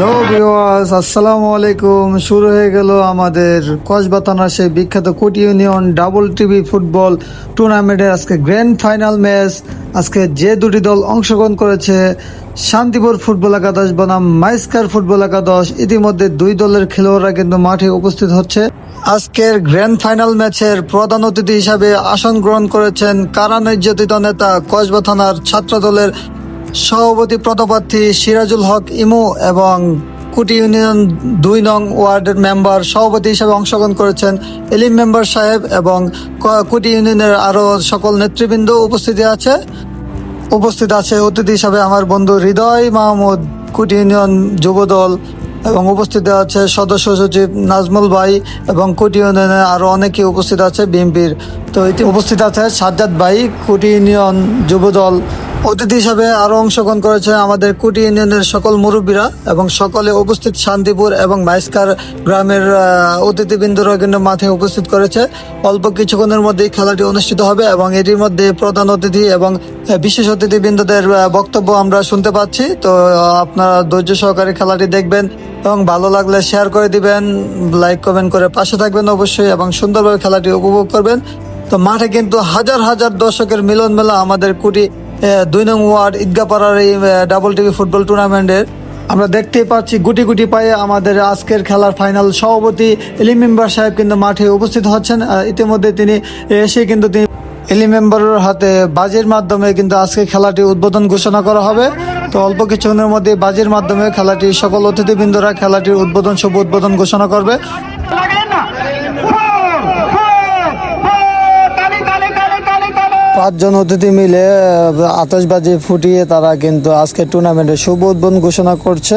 Hello viewers আসসালামু আলাইকুম। শুরু হয়ে গেল আমাদের কসবা থানার সেই বিখ্যাত কোটি ইউনিয়ন ডাবল টিভি ফুটবল টুর্নামেন্টের আজকে গ্র্যান্ড ফাইনাল ম্যাচ। আজকে যে দুটি দল অংশগ্রহণ করেছে, শান্তিপুর ফুটবল একাদশ বনাম মাইস্কার ফুটবল একাদশ, ইতিমধ্যে দুই দলের খেলোয়াড়রা কিন্তু মাঠে উপস্থিত হচ্ছে। আজকের গ্র্যান্ড ফাইনাল ম্যাচের প্রধান অতিথি হিসাবে আসন গ্রহণ করেছেন কারা নির্যাতিত নেতা কসবা থানার ছাত্র দলের সভাপতি পদপ্রার্থী সিরাজুল হক ইমু এবং কুটি ইউনিয়ন দুই নং ওয়ার্ডের মেম্বার সভাপতি হিসেবে অংশগ্রহণ করেছেন এলিম মেম্বার সাহেব এবং কুটি ইউনিয়নের আরও সকল নেতৃবৃন্দ উপস্থিতি আছে। উপস্থিত আছে অতিথি হিসাবে আমার বন্ধু হৃদয় মাহমুদ, কুটি ইউনিয়ন যুবদল এবং উপস্থিত আছে সদস্য সচিব নাজমুল ভাই এবং কুটি ইউনিয়নের আরও অনেকে উপস্থিত আছে বিএনপির। তো এটি উপস্থিত আছে সাজ্জাদ ভাই, কুটি ইউনিয়ন যুবদল অতিথি হিসাবে আরও অংশগ্রহণ করেছে আমাদের কুটি ইউনিয়নের সকল মুরব্বীরা এবং সকলে উপস্থিত শান্তিপুর এবং মাইস্কার গ্রামের অতিথিবৃন্দরা কিন্তু মাঠে উপস্থিত করেছে। অল্প কিছুক্ষণের মধ্যেই খেলাটি অনুষ্ঠিত হবে এবং এটির মধ্যে প্রধান অতিথি এবং বিশেষ অতিথিবৃন্দদের বক্তব্য আমরা শুনতে পাচ্ছি। তো আপনারা ধৈর্য সহকারে খেলাটি দেখবেন এবং ভালো লাগলে শেয়ার করে দিবেন, লাইক, কমেন্ট করে পাশে থাকবেন অবশ্যই এবং সুন্দরভাবে খেলাটি উপভোগ করবেন। তো মাঠে কিন্তু হাজার হাজার দর্শকের মিলন মেলা আমাদের কুটি দুই নং ওয়ার্ড ঈদগাপাড়ার এই ডাবল টিভি ফুটবল টুর্নামেন্টের আমরা দেখতেই পাচ্ছি গুটি গুটি পায়ে আমাদের আজকের খেলার ফাইনাল সভাপতি এলি মেম্বার সাহেব কিন্তু মাঠে উপস্থিত হচ্ছেন। ইতিমধ্যে তিনি এসে কিন্তু তিনি এলি মেম্বারের হাতে বাজির মাধ্যমে কিন্তু আজকে খেলাটি উদ্বোধন ঘোষণা করা হবে। তো অল্প কিছুক্ষণের মধ্যে বাজির মাধ্যমে খেলাটি সকল অতিথিবৃন্দরা খেলাটির উদ্বোধন, শুভ উদ্বোধন ঘোষণা করবে লাগেন না ফোর ফোর ফোর তালি তালি তালি তালি তালি পাঁচজন অতিথি মিলে আতশবাজি ফুটিয়ে তারা কিন্তু আজকে টুর্নামেন্টের শুভ উদ্বোধন ঘোষণা করছে।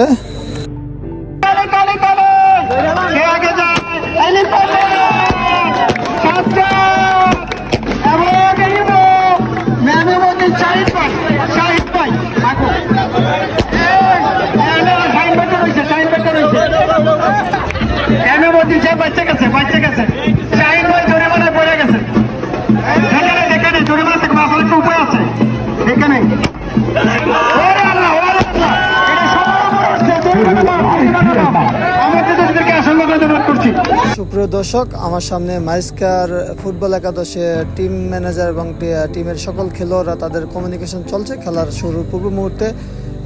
সুপ্রিয় দর্শক, আমার সামনে মাইস্কার ফুটবল একাদশে টিম ম্যানেজার এবং টিমের সকল খেলোয়াড়রা তাদের কমিউনিকেশন চলছে, খেলার শুরুর পূর্ব মুহূর্তে।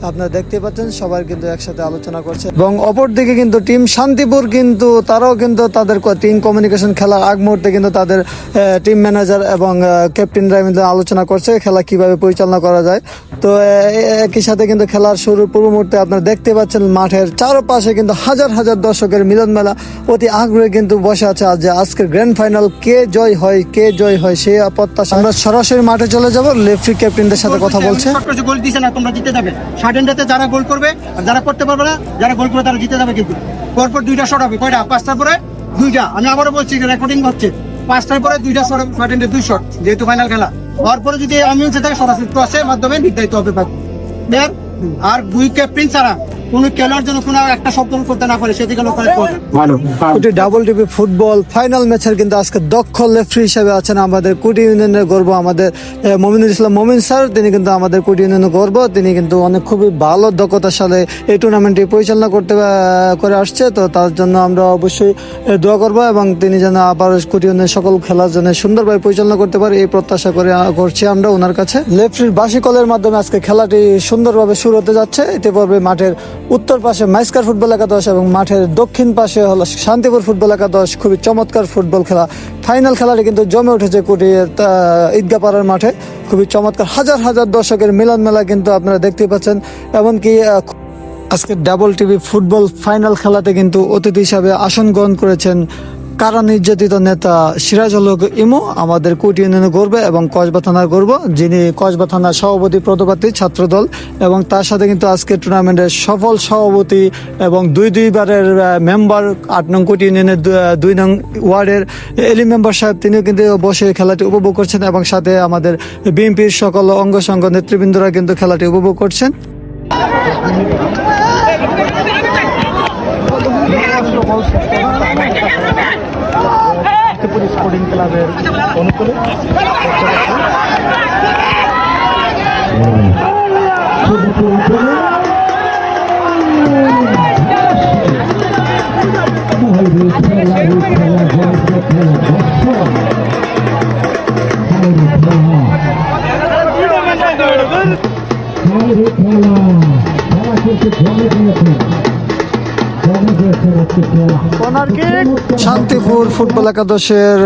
আপনারা দেখতে পাচ্ছেন সবাই কিন্তু একসাথে আলোচনা করছে। এবং অপরদিকে কিন্তু টিম শান্তিপুর কিন্তু তারাও কিন্তু তাদের টিম কমিউনিকেশন খেলার আগ মুহূর্তে কিন্তু তাদের টিম ম্যানেজার এবং ক্যাপ্টেনরা কিন্তু আলোচনা করছে খেলা কীভাবে পরিচালনা করা যায়। তো একই সাথে কিন্তু খেলার শুরুর পূর্ব মুহূর্তে আপনারা দেখতে পাচ্ছেন মাঠের চারপাশে কিন্তু হাজার হাজার দর্শকের মিলন মেলা অতি আগ্রহে কিন্তু বসে আছে আজ যে আজকের গ্র্যান্ড ফাইনাল কে জয় হয় কে জয় হয় সে প্রত্যাশা। আমরা সরাসরি মাঠে চলে যাব লেফটি ক্যাপ্টেনদের সাথে কথা বলছে। গোল দিছে না তোমরা জিতে যাবে। সার্ডেনটাতে যারা গোল করবে, আর যারা করতে পারবে না, যারা গোল করবে তারা জিতে যাবে কিন্তু। পরপর দুইটা শট হবে। কয়টা? পাঁচটার পরে দুইটা। আমি আবারও বলছি রেকর্ডিং হচ্ছে। পাঁচটার পরে দুইটা শট সার্ডেন্টের দুই শট যেহেতু ফাইনাল খেলা। হওয়ার পরে যদি আমিও সেটা সরাসরি ক্রসের মাধ্যমে নির্ধারিত হবে আর দুই ক্যাপ্টেন ছাড়া কোনো খেলার জন্য কোনো একটা শব্দ করতে না পারে সেদিকে কুটি ডাবল ফুটবল ফাইনাল ম্যাচের কিন্তু আজকে দক্ষ লেফট্রি হিসেবে আছেন আমাদের কুটি ইউনিয়নের গর্ব আমাদের মমিনুল ইসলাম মমিন স্যার তিনি কিন্তু আমাদের কুটি ইউনিয়নের গর্ব তিনি কিন্তু অনেক খুবই ভালো দক্ষতার সাথে এই টুর্নামেন্টটি পরিচালনা করতে করে আসছে। তো তার জন্য আমরা অবশ্যই দোয়া করব এবং তিনি যেন আবার কুটি ইউনিয়নের সকল খেলার জন্য সুন্দরভাবে পরিচালনা করতে পারে এই প্রত্যাশা করে করছি আমরা ওনার কাছে। লেফট্রির বাসি কলের মাধ্যমে আজকে খেলাটি সুন্দরভাবে শুরু হতে যাচ্ছে। এতে পর্বে মাঠের উত্তর পাশে মাইস্কার ফুটবল একাদশ এবং মাঠের দক্ষিণ পাশে হলো শান্তিপুর ফুটবল একাদশ, খুবই চমৎকার ফুটবল খেলা। ফাইনাল খেলাটি কিন্তু জমে উঠেছে কুটির ঈদগাপাড়ার মাঠে। খুবই চমৎকার। হাজার হাজার দর্শকের মিলন মেলা কিন্তু আপনারা দেখতে পাচ্ছেন। এমনকি আজকে ডাবল টিভি ফুটবল ফাইনাল খেলাতে কিন্তু অতিথি হিসাবে আসন গ্রহণ করেছেন কারা নির্যাতিত নেতা সিরাজুল হক ইমু আমাদের কোটি ইউনিয়নে গর্ব এবং কসবা থানার গর্ব যিনি কসবা থানার সভাপতি পদপ্রার্থী ছাত্রদল এবং তার সাথে কিন্তু আজকে টুর্নামেন্টের সফল সভাপতি এবং দুই দুইবারের মেম্বার আট নং কোটি ইউনিয়নের দুই নং ওয়ার্ডের এলি মেম্বার সাহেব, তিনিও কিন্তু বসে খেলাটি উপভোগ করছেন এবং সাথে আমাদের বিএনপির সকল অঙ্গ নেতৃবৃন্দরা কিন্তু খেলাটি উপভোগ করছেন। স্পোর্টিং ক্লাবের অনুকূলে। শান্তিপুর ফুটবল একাদশের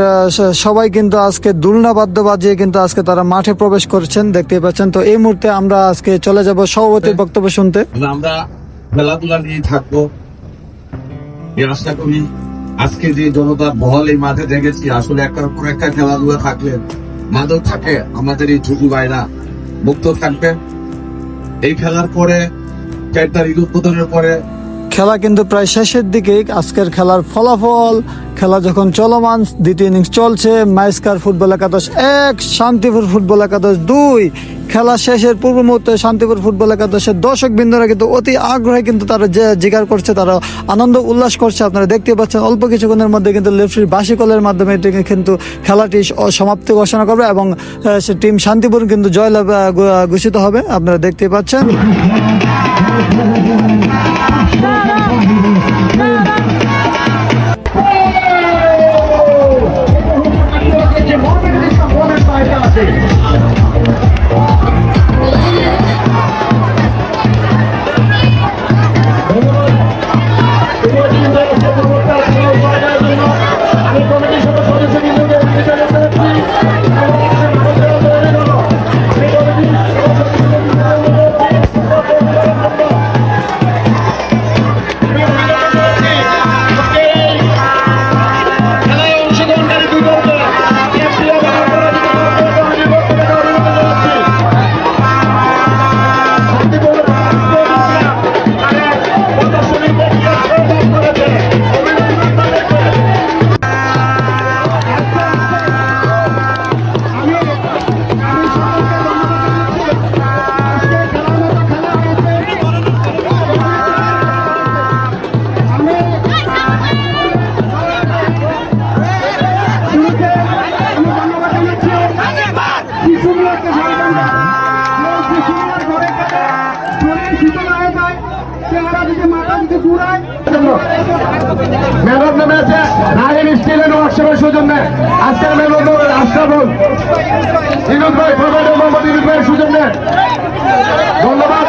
সবাই কিন্তু আজকে দুলনা বাদ্য বাজিয়ে কিন্তু আজকে তারা মাঠে প্রবেশ করছেন দেখতে পাচ্ছেন। তো এই মুহূর্তে আমরা আজকে চলে যাব সভাপতির বক্তব্য শুনতে। আমরা খেলাধুলা নিয়ে থাকব। আশা করি। আজকে যে জনতার বহল এই মাঠে দেখেছি, আসলে একটার পর একটা খেলাধুলা থাকলে মাদক থাকে, আমাদের এই ঝুঁকি ভাইরা মুক্ত থাকবে। এই খেলার পরে ঈদ উদ্বোধনের পরে খেলা কিন্তু প্রায় শেষের দিকে। আজকের খেলার ফলাফল, খেলা যখন চলমান, দ্বিতীয় ইনিংস চলছে মাইস্কার ফুটবল একাদশ এক, শান্তিপুর ফুটবল একাদশ দুই। খেলা শেষের পূর্ব মুহূর্তে শান্তিপুর ফুটবল একাদশের দর্শক বিন্দুরা কিন্তু অতি আগ্রহে কিন্তু তারা যে জিগার করছে, তারা আনন্দ উল্লাস করছে। আপনারা দেখতে পাচ্ছেন, অল্প কিছুক্ষণের মধ্যে কিন্তু লেফটির বাসি কলের মাধ্যমে এটি কিন্তু খেলাটি সমাপ্তি ঘোষণা করবে এবং সে টিম শান্তিপুর কিন্তু জয়লাভ ঘোষিত হবে। আপনারা দেখতে পাচ্ছেন। স্টিলের ওয়ার্কশপের আজকের ভাই মোহাম্মদ ভাইয়ের ধন্যবাদ।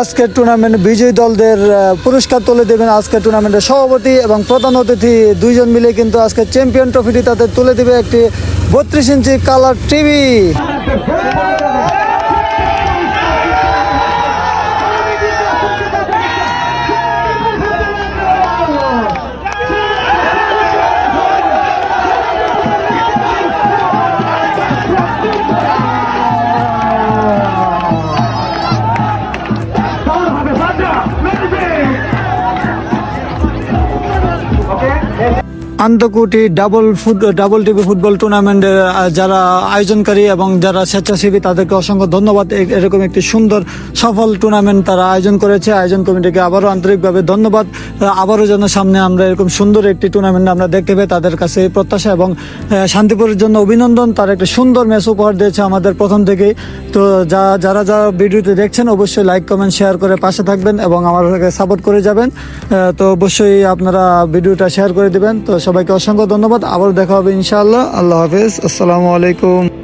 আজকের টুর্নামেন্ট বিজয়ী দলদের পুরস্কার তুলে দেবেন আজকের টুর্নামেন্টের সভাপতি এবং প্রধান অতিথি দুইজন মিলে কিন্তু আজকে চ্যাম্পিয়ন ট্রফিটি তাদের তুলে দেবে একটি বত্রিশ ইঞ্চি colour TV আন্তকুটি double foot, double TV football টুর্নামেন্টের যারা আয়োজনকারী এবং যারা স্বেচ্ছাসেবী, তাদেরকে অসংখ্য ধন্যবাদ। এরকম একটি সুন্দর, সফল টুর্নামেন্ট তারা আয়োজন করেছে। আয়োজন কমিটিকে আবারও আন্তরিকভাবে ধন্যবাদ। আবারও যেন সামনে আমরা এরকম সুন্দর একটি টুর্নামেন্ট আমরা দেখতে পাই, তাদের কাছে এই প্রত্যাশা এবং শান্তিপুরের জন্য অভিনন্দন। তারা একটা সুন্দর ম্যাচ উপহার দিয়েছে আমাদের প্রথম থেকেই। তো যা, যারা যারা ভিডিওতে দেখছেন, অবশ্যই লাইক কমেন্ট শেয়ার করে পাশে থাকবেন এবং আমাদেরকে সাপোর্ট করে যাবেন। তো অবশ্যই আপনারা ভিডিওটা শেয়ার করে দিবেন। তো সবাইকে অসংখ্য ধন্যবাদ। আবার দেখা হবে ইনশাআল্লাহ। আল্লাহ হাফেজ। আসসালামু আলাইকুম।